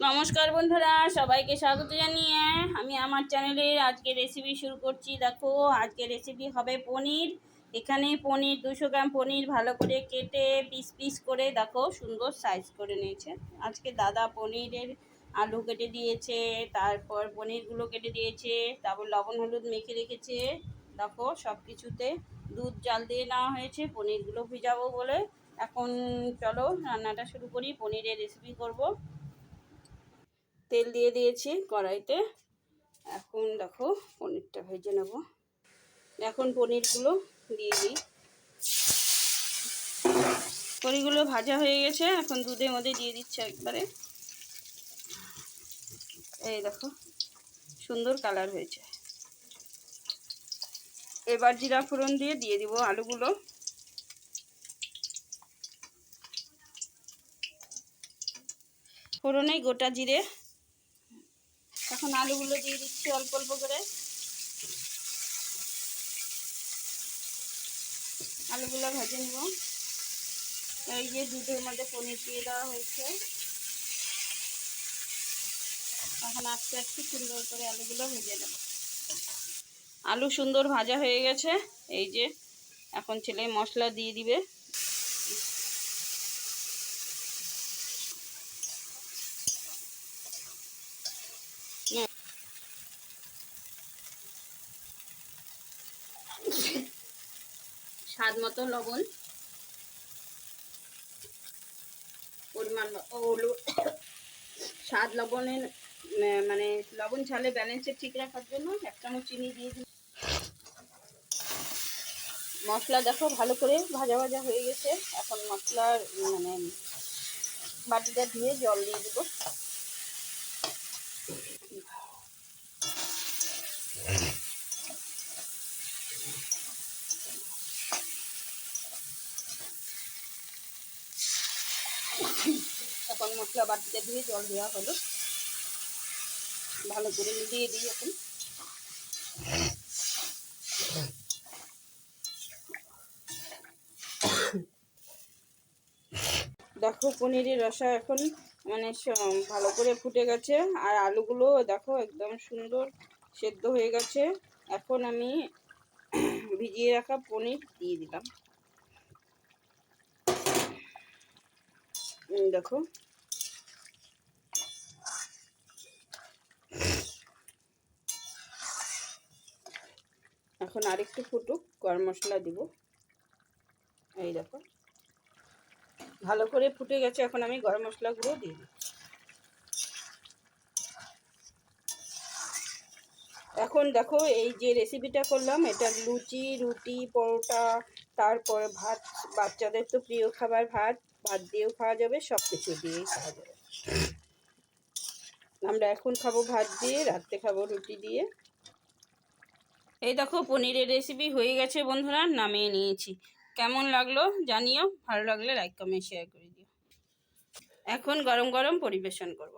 নমস্কার বন্ধুরা, সবাইকে স্বাগত জানিয়ে আমি আমার চ্যানেলের আজকে রেসিপি শুরু করছি। দেখো, আজকে রেসিপি হবে পনির। এখানে পনির, দুশো গ্রাম পনির ভালো করে কেটে পিস পিস করে দেখো, সুন্দর সাইজ করে নিয়েছে। আজকে দাদা পনিরের আলু কেটে দিয়েছে, তারপর পনিরগুলো কেটে দিয়েছে, তারপর লবণ, হলুদ মেখে রেখেছে। দেখো সব কিছুতে দুধ, জাল দিয়ে নেওয়া হয়েছে, পনিরগুলো ভিজাবো বলে। এখন চলো রান্নাটা শুরু করি, পনিরের রেসিপি করব। তেল দিয়ে দিয়েছি কড়াইতে। এখন দেখো পনিরটা ভেজে নেব। এখন পনিরগুলো দিয়ে দিই। পনিরগুলো ভাজা হয়ে গেছে, এখন দুধের মধ্যে দিয়ে দিচ্ছে একবারে। এই দেখো, সুন্দর কালার হয়েছে। এবার জিরা ফোড়ন দিয়ে দিয়ে দিব আলুগুলো। ফোড়নেই গোটা জিরে। এখন আলুগুলো দিয়ে দিচ্ছি অল্প অল্প করে। আলুগুলো ভেজে নেব। এই যে দুধের মধ্যে পনির দিয়ে দেওয়া হয়েছে। এখন আস্তে আস্তে সুন্দর করে আলুগুলো ভেজে নেব। আলু সুন্দর ভাজা হয়ে গেছে। এই যে এখন ছেলে মশলা দিয়ে দিবে। স্বাদ মতো লবণ। পরিমাণ স্বাদ লবণের মানে লবণ ছালে ব্যালেন্সে ঠিক রাখার জন্য এক চামচ চিনি দিয়ে দিই মশলা দেখো ভালো করে ভাজা ভাজা হয়ে গেছে। এখন মশলার মানে বাটিটা ধুয়ে জল দিয়ে দেবো। মশলা বাটিতে দিয়ে জল দেওয়া হলো। ভালো করে মিলিয়ে দিই এখন। দেখো পনিরের রসা এখন মানে ভালো করে ফুটে গেছে। আর আলুগুলো দেখো একদম সুন্দর সেদ্ধ হয়ে গেছে। এখন আমি ভিজিয়ে রাখা পনির দিয়ে দিলাম। দেখো। এখন আরেকটু ফুটুক, গরম মশলা দিব। এই দেখো। ভালো করে ফুটে গেছে, এখন আমি গরম মশলাগুলো দিয়ে দিই এখন দেখো, এই যে রেসিপিটা করলাম, এটা লুচি, রুটি, পরোটা, তারপরে ভাত, বাচ্চাদের তো প্রিয় খাবার ভাত ভাত দিয়েও খাওয়া যাবে সব কিছু দিয়েই খাওয়া যাবে। আমরা এখন খাব ভাত দিয়ে, রাত্রে খাব রুটি দিয়ে। এই দেখো পনিরের রেসিপি হয়ে গেছে বন্ধুরা, নামিয়ে নিয়েছি। কেমন লাগল জানিও, ভালো লাগলে লাইক কমেন্ট শেয়ার করে দিও। এখন গরম গরম পরিবেশন করব।